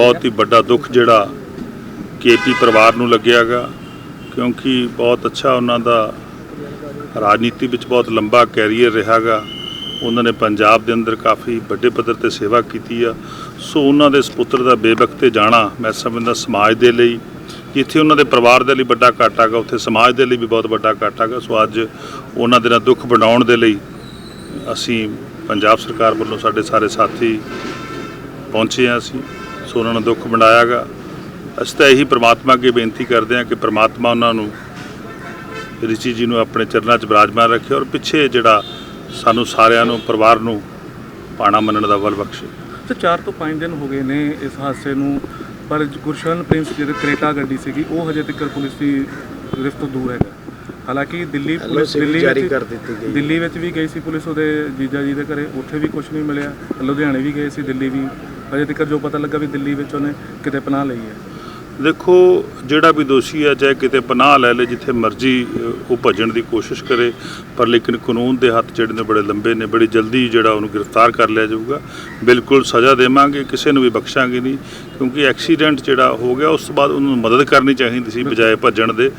ਬਹੁਤ ਹੀ ਵੱਡਾ ਦੁੱਖ ਜਿਹੜਾ ਕੇਪੀ ਪਰਿਵਾਰ ਨੂੰ ਲੱਗਿਆਗਾ, ਕਿਉਂਕਿ ਬਹੁਤ ਅੱਛਾ ਉਹਨਾਂ ਦਾ ਰਾਜਨੀਤੀ ਵਿੱਚ ਬਹੁਤ ਲੰਬਾ ਕੈਰੀਅਰ ਰਿਹਾਗਾ। ਉਹਨਾਂ ਨੇ ਪੰਜਾਬ ਦੇ ਅੰਦਰ ਕਾਫੀ ਵੱਡੇ ਪੱਧਰ ਤੇ ਸੇਵਾ ਕੀਤੀ ਆ। ਸੋ ਉਹਨਾਂ ਦੇ ਸੁਪੁੱਤਰ ਦਾ ਬੇਵਕਤੇ ਜਾਣਾ ਮੈਂ ਸਮਝਦਾ ਸਮਾਜ ਦੇ ਲਈ, ਜਿੱਥੇ ਉਹਨਾਂ ਦੇ ਪਰਿਵਾਰ ਦੇ ਲਈ ਵੱਡਾ ਘਾਟਾ ਗਾ ਉੱਥੇ ਸਮਾਜ ਦੇ ਲਈ ਵੀ ਬਹੁਤ ਵੱਡਾ ਘਾਟਾ ਗਾ ਸੋ ਅੱਜ ਉਹਨਾਂ ਦੇ ਨਾਲ ਦੁੱਖ ਬਣਾਉਣ ਦੇ ਲਈ ਅਸੀਂ ਪੰਜਾਬ ਸਰਕਾਰ ਵੱਲੋਂ ਸਾਡੇ ਸਾਰੇ ਸਾਥੀ ਪਹੁੰਚੇ ਹਾਂ ਅਸੀਂ। ਸੋ ਉਹਨਾਂ ਨੂੰ ਦੁੱਖ ਵੰਡਾਇਆ ਗਾ ਅਸੀਂ ਤਾਂ ਇਹੀ ਪ੍ਰਮਾਤਮਾ ਅੱਗੇ ਬੇਨਤੀ ਕਰਦੇ ਹਾਂ ਕਿ ਪ੍ਰਮਾਤਮਾ ਉਹਨਾਂ ਨੂੰ ਰਿਚੀ ਜੀ ਨੂੰ ਆਪਣੇ ਚਰਨਾਂ 'ਚ ਬਿਰਾਜਮਾਨ ਰੱਖੇ ਔਰ ਪਿੱਛੇ ਜਿਹੜਾ ਸਾਨੂੰ ਸਾਰਿਆਂ ਨੂੰ ਪਰਿਵਾਰ ਨੂੰ ਪਾਣਾ ਮੰਨਣ ਦਾ ਬਲ ਬਖਸ਼ੇ। ਤੇ 4 ਤੋਂ 5 ਦਿਨ ਹੋ ਗਏ ਨੇ ਇਸ ਹਾਦਸੇ ਨੂੰ ਪਰ ਗੁਰਸ਼ਨ ਪ੍ਰਿੰਸ ਜਿਹੜੀ ਕਰੇਟਾ ਗੱਡੀ ਸੀਗੀ ਉਹ ਹਜੇ ਤੱਕ ਪੁਲਿਸ ਦੀ ਗ੍ਰਿਫਤ ਤੋਂ ਦੂਰ ਹੈਗਾ। ਹਾਲਾਂਕਿ ਦਿੱਲੀ ਪੁਲਿਸ ਦਿੱਲੀ ਜਾਰੀ ਵਿੱਚ- ਕਰ ਦਿੱਤੀ ਗਈ। ਦਿੱਲੀ ਵਿੱਚ ਵੀ ਗਈ ਸੀ ਪੁਲਿਸ ਉਹਦੇ ਜੀਜਾ ਜੀ ਦੇ ਘਰੇ ਉੱਥੇ ਵੀ ਕੁਝ ਨਹੀਂ ਮਿਲਿਆ ਲੁਧਿਆਣੇ ਵੀ ਗਏ ਸੀ ਦਿੱਲੀ ਵੀ ਅਜੇ ਤੱਕ ਜੋ ਪਤਾ ਲੱਗਾ ਵੀ ਦਿੱਲੀ ਵਿੱਚ ਉਹਨੇ ਕਿਤੇ ਪਨਾਹ ਲਈ ਹੈ। ਦੇਖੋ, ਜਿਹੜਾ ਵੀ ਦੋਸ਼ੀ ਹੈ, ਚਾਹੇ ਕਿਤੇ ਪਨਾਹ ਲੈ ਲੇ, ਜਿੱਥੇ ਮਰਜ਼ੀ ਉਹ ਭੱਜਣ ਦੀ ਕੋਸ਼ਿਸ਼ ਕਰੇ, ਪਰ ਲੇਕਿਨ ਕਾਨੂੰਨ ਦੇ ਹੱਥ ਜਿਹੜੇ ਨੇ ਬੜੇ ਲੰਬੇ ਨੇ, ਬੜੀ ਜਲਦੀ ਜਿਹੜਾ ਉਹਨੂੰ ਗ੍ਰਿਫਤਾਰ ਕਰ ਲਿਆ ਜਾਊਗਾ। ਬਿਲਕੁਲ ਸਜ਼ਾ ਦੇਵਾਂਗੇ, ਕਿਸੇ ਨੂੰ ਵੀ ਬਖਸ਼ਾਂਗੇ ਨਹੀਂ, ਕਿਉਂਕਿ ਐਕਸੀਡੈਂਟ ਜਿਹੜਾ ਹੋ ਗਿਆ, ਉਸ ਤੋਂ ਬਾਅਦ ਉਹਨੂੰ ਮਦਦ ਕਰਨੀ ਚਾਹੀਦੀ ਸੀ, ਬਜਾਏ ਭੱਜਣ ਦੇ।